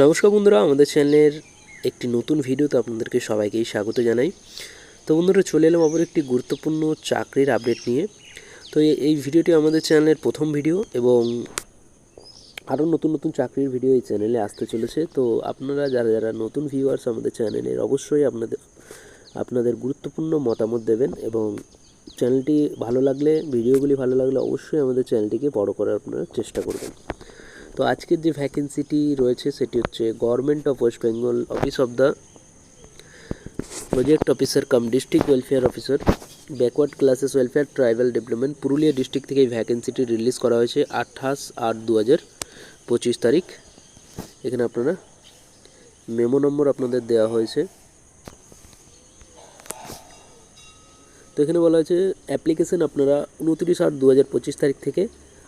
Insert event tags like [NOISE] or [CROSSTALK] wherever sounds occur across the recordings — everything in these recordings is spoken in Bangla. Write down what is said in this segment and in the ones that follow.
নমস্কার বন্ধুরা, আমাদের চ্যানেলের একটি নতুন ভিডিওতে আপনাদেরকে সবাইকেই স্বাগত জানাই। তো বন্ধুরা, চলে এলাম আবার একটি গুরুত্বপূর্ণ চাকরির আপডেট নিয়ে। তো এই ভিডিওটি আমাদের চ্যানেলের প্রথম ভিডিও এবং আরও নতুন নতুন চাকরির ভিডিও এই চ্যানেলে আসতে চলেছে। তো আপনারা যারা যারা নতুন ভিউয়ার্স আমাদের চ্যানেলের অবশ্যই আপনাদের আপনাদের গুরুত্বপূর্ণ মতামত দেবেন এবং চ্যানেলটি ভালো লাগলে, ভিডিওগুলি ভালো লাগলে অবশ্যই আমাদের চ্যানেলটিকে বড় করার আপনারা চেষ্টা করবেন। তো আজকের যে ভ্যাকেন্সিটি রয়েছে সেটি হচ্ছে government of West Bengal office of the project officer cum district welfare officer backward classes welfare tribal development Purulia district থেকে এই ভ্যাকেন্সিটি রিলিজ করা হয়েছে আঠাশ আট দু হাজার পঁচিশ তারিখ। এখানে আপনারা মেমো নম্বর আপনাদের দেওয়া হয়েছে। তো এখানে বলা হয়েছে অ্যাপ্লিকেশন আপনারা উনত্রিশ আট দু হাজার পঁচিশ তারিখ থেকে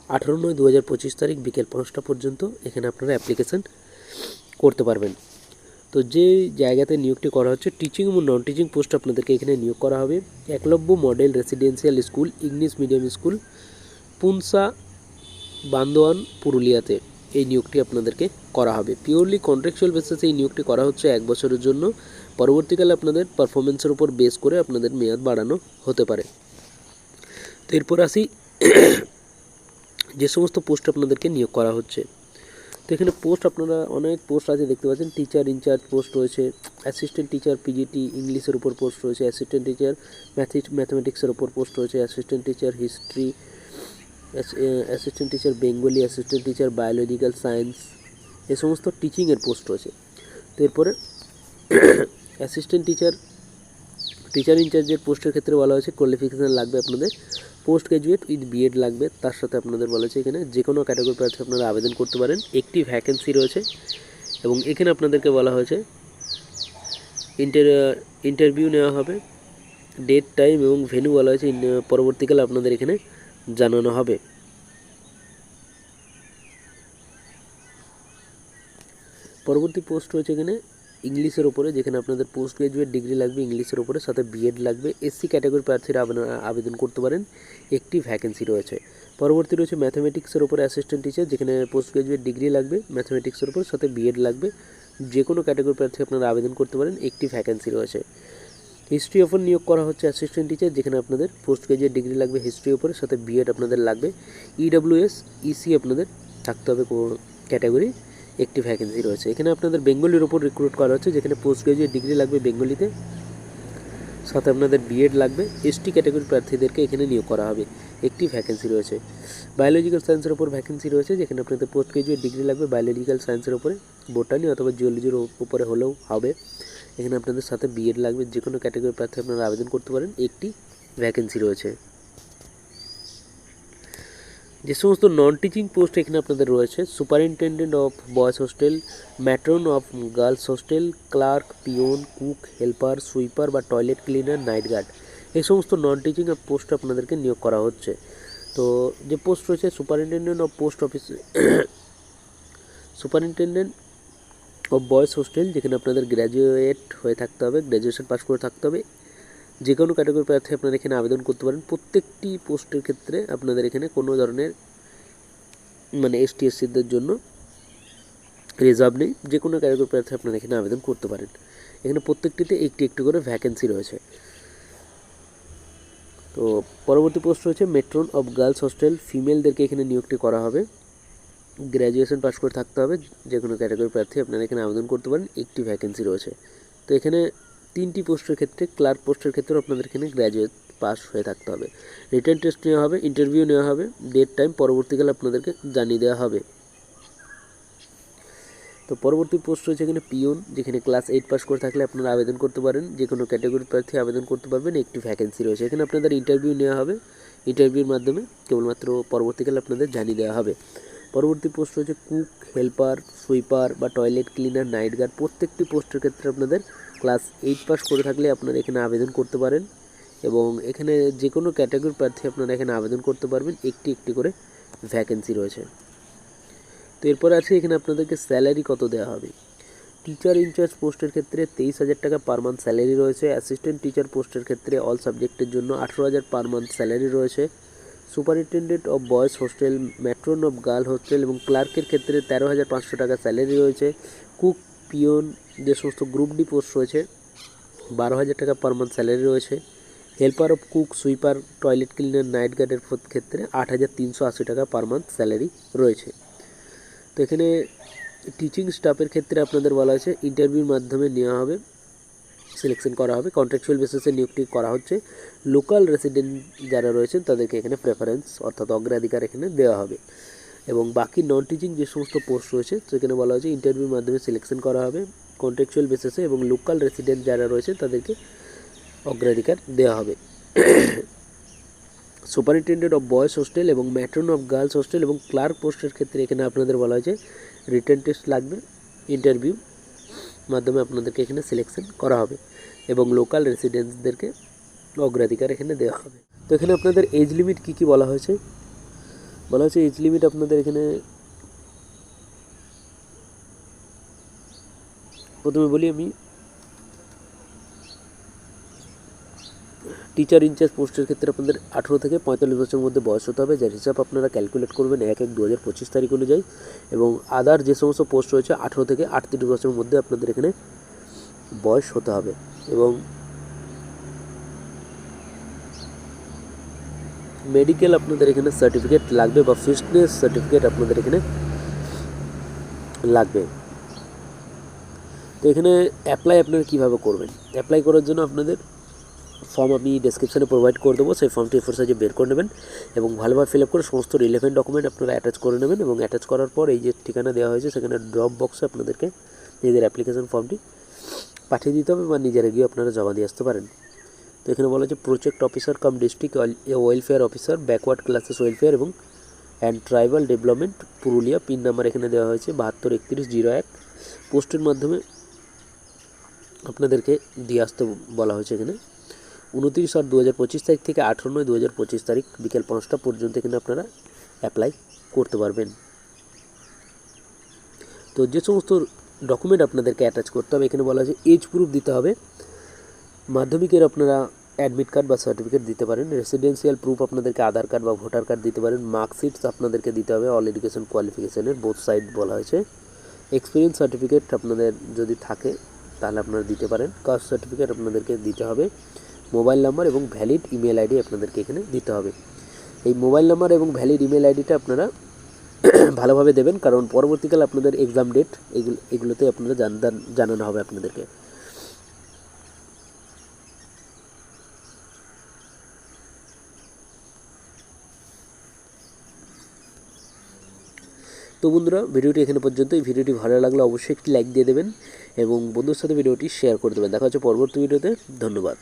আঠারো নয় দু হাজার পঁচিশ তারিখ বিকেল পাঁচটা পর্যন্ত এখানে আপনারা অ্যাপ্লিকেশন করতে পারবেন। তো যে জায়গাতে নিয়োগটি করা হচ্ছে টিচিং এবং নন টিচিং পোস্ট আপনাদেরকে এখানে নিয়োগ করা হবে। Eklavya model residential school English medium school Punsa, Bandwan, পুরুলিয়াতে এই নিয়োগটি আপনাদেরকে করা হবে। পিওরলি কন্ট্রাকচুয়াল বেসিসে এই নিয়োগটি করা হচ্ছে এক বছরের জন্য। পরবর্তীকালে আপনাদের পারফরমেন্সের উপর বেস করে আপনাদের মেয়াদ বাড়ানো হতে পারে। তো এরপর আসি যে সমস্ত পোস্ট আপনাদেরকে নিয়োগ করা হচ্ছে। তো এখানে পোস্ট আপনারা অনেক পোস্ট আছে, দেখতে পাচ্ছেন। টিচার ইনচার্জ পোস্ট রয়েছে অ্যাসিস্ট্যান্ট টিচার পিজিটি ইংলিশের উপর পোস্ট রয়েছে অ্যাসিস্ট্যান্ট টিচার ম্যাথি ম্যাথমেটিক্সের উপর পোস্ট রয়েছে assistant teacher history assistant teacher Bengali assistant teacher biological science এ সমস্ত টিচিংয়ের পোস্ট রয়েছে। তো এরপরে অ্যাসিস্ট্যান্ট টিচার টিচার ইনচার্জের পোস্টের ক্ষেত্রে বলা হয়েছে কোয়ালিফিকেশান লাগবে আপনাদের। পোস্ট গ্রাজুয়েট উইথ বিএড লাগবে। তার সাথে আপনাদের বলা হয়েছে এখানে যে কোনো ক্যাটাগরি প্রার্থী আপনারা আবেদন করতে পারেন। একটি ভ্যাকেন্সি রয়েছে এবং এখানে আপনাদেরকে বলা হয়েছে ইন্টার ইন্টারভিউ নেওয়া হবে ডেট টাইম এবং ভেন্যু বলা হয়েছে। পরবর্তীকালে আপনাদের এখানে জানানো হবে। পরবর্তী পোস্ট রয়েছে এখানে ইংলিশের ওপরে যেখানে আপনাদের পোস্ট গ্রাজুয়েট ডিগ্রি লাগবে, ইংলিশের ওপরে সাথে বিএড লাগবে এসসি ক্যাটাগরি প্রার্থীরা আবেদন করতে পারেন। একটি ভ্যাকেন্সি রয়েছে। পরবর্তী রয়েছে ম্যাথামেটিক্সের ওপরে অ্যাসিস্ট্যান্ট টিচার যেখানে পোস্ট গ্রাজুয়েট ডিগ্রি লাগবে ম্যাথামেটিক্সের ওপর সাথে বিএড লাগবে। যে কোনো ক্যাটাগরি প্রার্থী আপনারা আবেদন করতে পারেন, একটি ভ্যাকেন্সি রয়েছে। হিস্ট্রি ওপর নিয়োগ করা হচ্ছে অ্যাসিস্ট্যান্ট টিচার যেখানে আপনাদের পোস্ট গ্রাজুয়েট ডিগ্রি লাগবে হিস্ট্রি ওপরে সাথে বিএড আপনাদের লাগবে। ইডব্লিউএস ইসি আপনাদের থাকতে হবে ক্যাটাগরি একটি ভ্যাকেন্সি রয়েছে। এখানে আপনাদের বেঙ্গলির ওপর রিক্রুট করা হচ্ছে, যেখানে পোস্ট গ্রাজুয়েট ডিগ্রি লাগবে বেঙ্গলিতে, সাথে আপনাদের বিএড লাগবে এসটি ক্যাটাগরি প্রার্থীদেরকে এখানে নিয়োগ করা হবে। একটি ভ্যাকেন্সি রয়েছে। বায়োলজিক্যাল সায়েন্সের ওপর ভ্যাকেন্সি রয়েছে, যেখানে আপনাদের পোস্ট গ্রাজুয়েট ডিগ্রি লাগবে বায়োলজিক্যাল সায়েন্সের ওপরে বোটানি অথবা জিওলজির উপরে হলেও হবে। এখানে আপনাদের সাথে বিএড লাগবে যে কোনো ক্যাটাগরি প্রার্থী আপনারা আবেদন করতে পারেন। একটি ভ্যাকেন্সি রয়েছে। যে সমস্ত নন টিচিং পোস্ট এখানে আপনাদের রয়েছে superintendent of boys hostel matron of girls hostel clerk peon cook helper sweeper বা টয়লেট ক্লিনার নাইট গার্ড এই সমস্ত নন টিচিং পোস্ট আপনাদেরকে নিয়োগ করা হচ্ছে। তো যে পোস্ট রয়েছে superintendent of post office superintendent of boys hostel যেখানে আপনাদের গ্র্যাজুয়েট হয়ে থাকতে হবে গ্র্যাজুয়েশন পাস করে থাকতে হবে যে কোনো ক্যাটাগরি প্রার্থী আপনারা এখানে আবেদন করতে পারেন। প্রত্যেকটি পোস্টের ক্ষেত্রে আপনাদের এখানে কোনো ধরনের মানে এস টি এসসিদের জন্য রিজার্ভ নেই। যে কোনো ক্যাটাগরি প্রার্থী আপনারা এখানে আবেদন করতে পারেন। এখানে প্রত্যেকটিতে একটি একটি করে ভ্যাকেন্সি রয়েছে। তো পরবর্তী পোস্ট রয়েছে মেট্রন অফ গার্লস হোস্টেল ফিমেলদেরকে এখানে নিয়োগটি করা হবে। গ্র্যাজুয়েশন পাস করে থাকতে হবে। যে কোনো ক্যাটাগরি প্রার্থী আপনারা এখানে আবেদন করতে পারেন। একটি ভ্যাকেন্সি রয়েছে। তো এখানে তিনটি পোস্টের ক্ষেত্রে ক্লার্ক পোস্টের ক্ষেত্রেও আপনাদের এখানে গ্র্যাজুয়েট পাস হয়ে থাকতে হবে। রিটার্ন টেস্ট নেওয়া হবে ইন্টারভিউ নেওয়া হবে ডেট টাইম পরবর্তীকালে আপনাদেরকে জানিয়ে দেওয়া হবে। তো পরবর্তী পোস্ট রয়েছে এখানে পিওন যেখানে ক্লাস এইট পাস করে থাকলে আপনারা আবেদন করতে পারেন। যে কোনো ক্যাটাগরির প্রার্থী আবেদন করতে পারবেন, একটি ভ্যাকেন্সি রয়েছে। এখানে আপনাদের ইন্টারভিউ নেওয়া হবে। ইন্টারভিউর মাধ্যমে কেবলমাত্র পরবর্তীকালে আপনাদের জানিয়ে দেওয়া হবে। পরবর্তী পোস্ট রয়েছে কুক হেল্পার সুইপার বা টয়লেট ক্লিনার নাইট গার্ড প্রত্যেকটি পোস্টের ক্ষেত্রে আপনাদের ক্লাস এইট পাস করে থাকলে আপনারা এখানে আবেদন করতে পারেন এবং এখানে যে কোনো ক্যাটাগরির প্রার্থী আপনারা এখানে আবেদন করতে পারবেন। একটি একটি করে ভ্যাকেন্সি রয়েছে। তো এরপরে আছে এখানে আপনাদেরকে স্যালারি কত দেওয়া হবে। টিচার ইনচার্জ পোস্টের ক্ষেত্রে তেইশ হাজার টাকা পার মান্থ স্যালারি রয়েছে। অ্যাসিস্ট্যান্ট টিচার পোস্টের ক্ষেত্রে অল সাবজেক্টের জন্য আঠেরো হাজার পার মান্থ স্যালারি রয়েছে। Superintendent of boys hostel matron of girl hostel এবং ক্লার্কের ক্ষেত্রে তেরো হাজার পাঁচশো টাকা স্যালারি রয়েছে। কুক পিয়ন যে সমস্ত গ্রুপ ডি পোস্ট রয়েছে, বারো হাজার টাকা পার মান্থ স্যালারি রয়েছে। Helper of cook sweeper toilet cleaner night গার্ডের ক্ষেত্রে আট হাজার তিনশো আশি টাকা পার মান্থ স্যালারি রয়েছে। তো এখানে টিচিং স্টাফের ক্ষেত্রে আপনাদের বলা হয়েছে ইন্টারভিউর মাধ্যমে নেওয়া হবে সিলেকশন করা হবে কন্ট্রাকচুয়াল বেসিসে নিয়োগটি করা হচ্ছে। লোকাল রেসিডেন্ট যারা রয়েছেন, তাদেরকে এখানে প্রেফারেন্স অর্থাৎ অগ্রাধিকার এখানে দেওয়া হবে। এবং বাকি নন টিচিং যে সমস্ত পোস্ট রয়েছে সেখানে বলা হয়েছে ইন্টারভিউর মাধ্যমে সিলেকশন করা হবে। কন্ট্রাকচুয়াল বেসিসে এবং লোকাল রেসিডেন্ট যারা রয়েছে, তাদেরকে অগ্রাধিকার দেওয়া হবে। সুপারিনটেন্ডেন্ট অফ বয়েজ হোস্টেল এবং ম্যাট্রন অফ গার্লস হোস্টেল এবং ক্লার্ক পোস্টের ক্ষেত্রে এখানে আপনাদের বলা হয়েছে রিটার্ন টেস্ট লাগবে ইন্টারভিউ মাধ্যমে আপনাদেরকে এখানে সিলেকশন করা হবে এবং লোকাল রেসিডেন্টসদেরকে অগ্রাধিকার এখানে দেওয়া হবে। তো এখানে আপনাদের এজ লিমিট কী কী বলা হয়েছে? বলা হয়েছে এজ লিমিট আপনাদের এখানে প্রথমে বলি আমি টিচার ইনচার্জ পোস্টের ক্ষেত্রে আপনাদের আঠেরো থেকে পঁয়তাল্লিশ বছরের মধ্যে বয়স হতে হবে। যার হিসাব আপনারা ক্যালকুলেট করবেন এক এক দু হাজার পঁচিশ তারিখ অনুযায়ী এবং আদার যে সমস্ত পোস্ট রয়েছে, আঠেরো থেকে আটত্রিশ বছরের মধ্যে আপনাদের এখানে বয়স হতে হবে এবং মেডিকেল আপনাদের এখানে সার্টিফিকেট লাগবে বা ফিটনেস সার্টিফিকেট আপনাদের এখানে লাগবে। তো এখানে অ্যাপ্লাই আপনারা কীভাবে করবেন? অ্যাপ্লাই করার জন্য আপনাদের ফর্ম আমি ডেসক্রিপশনে প্রোভাইড করে দেবো। সেই ফর্মটি এফোর সাইজে বের করে নেবেন এবং ভালোভাবে ফিল আপ করে সমস্ত রিলেভেন্ট ডকুমেন্ট আপনারা অ্যাটাচ করে নেবেন এবং অ্যাটাচ করার পর এই যে ঠিকানা দেওয়া হয়েছে, সেখানে ড্রপ বক্সে আপনাদেরকে নিজেদের অ্যাপ্লিকেশন ফর্মটি পাঠিয়ে দিতে হবে বা নিজেরা গিয়ে আপনারা জমা দিয়ে আসতে পারেন। তো এখানে বলা হচ্ছে project officer cum district welfare officer backward classes welfare এবং and tribal development Purulia, pin number এখানে দেওয়া হয়েছে বাহাত্তর একত্রিশ জিরো এক। পোস্টের মাধ্যমে আপনাদেরকে দিয়ে আসতে বলা হয়েছে এখানে। উনত্রিশ আট দু হাজার পঁচিশ তারিখ থেকে আঠেরো নয় দু হাজার পঁচিশ তারিখ বিকেল পাঁচটা পর্যন্ত এখানে আপনারা অ্যাপ্লাই করতে পারবেন। তো যে সমস্ত ডকুমেন্ট আপনাদেরকে অ্যাটাচ করতে হবে, এখানে বলা হয়েছে এজ প্রুফ দিতে হবে। মাধ্যমিকের আপনারা অ্যাডমিট কার্ড বা সার্টিফিকেট দিতে পারেন। রেসিডেন্সিয়াল প্রুফ আপনাদেরকে আধার কার্ড বা ভোটার কার্ড দিতে পারেন। মার্কশিটস আপনাদেরকে দিতে হবে অল এডুকেশন কোয়ালিফিকেশনের বোথ সাইড বলা হয়েছে। এক্সপিরিয়েন্স সার্টিফিকেট আপনাদের যদি থাকে তাহলে আপনারা দিতে পারেন। কাস্ট সার্টিফিকেট আপনাদেরকে দিতে হবে। মোবাইল নাম্বার এবং ভ্যালিড ইমেল আইডি আপনাদেরকে এখানে দিতে হবে। এই মোবাইল নাম্বার এবং ভ্যালিড ইমেল আইডিটা আপনারা [CLEARS THROAT] ভালোভাবে দেবেন। কারণ পরবর্তীকালে আপনাদের এক্সাম ডেট এগুলো, এগুলোতে আপনারা জানানো হবে আপনাদেরকে। তো বন্ধুরা, ভিডিওটি এখানে পর্যন্ত এই ভিডিওটি ভালো লাগলে অবশ্যই একটি লাইক দিয়ে দেবেন এবং বন্ধুর সাথে ভিডিওটি শেয়ার করে দেবেন। দেখা হচ্ছে পরবর্তী ভিডিওতে। ধন্যবাদ।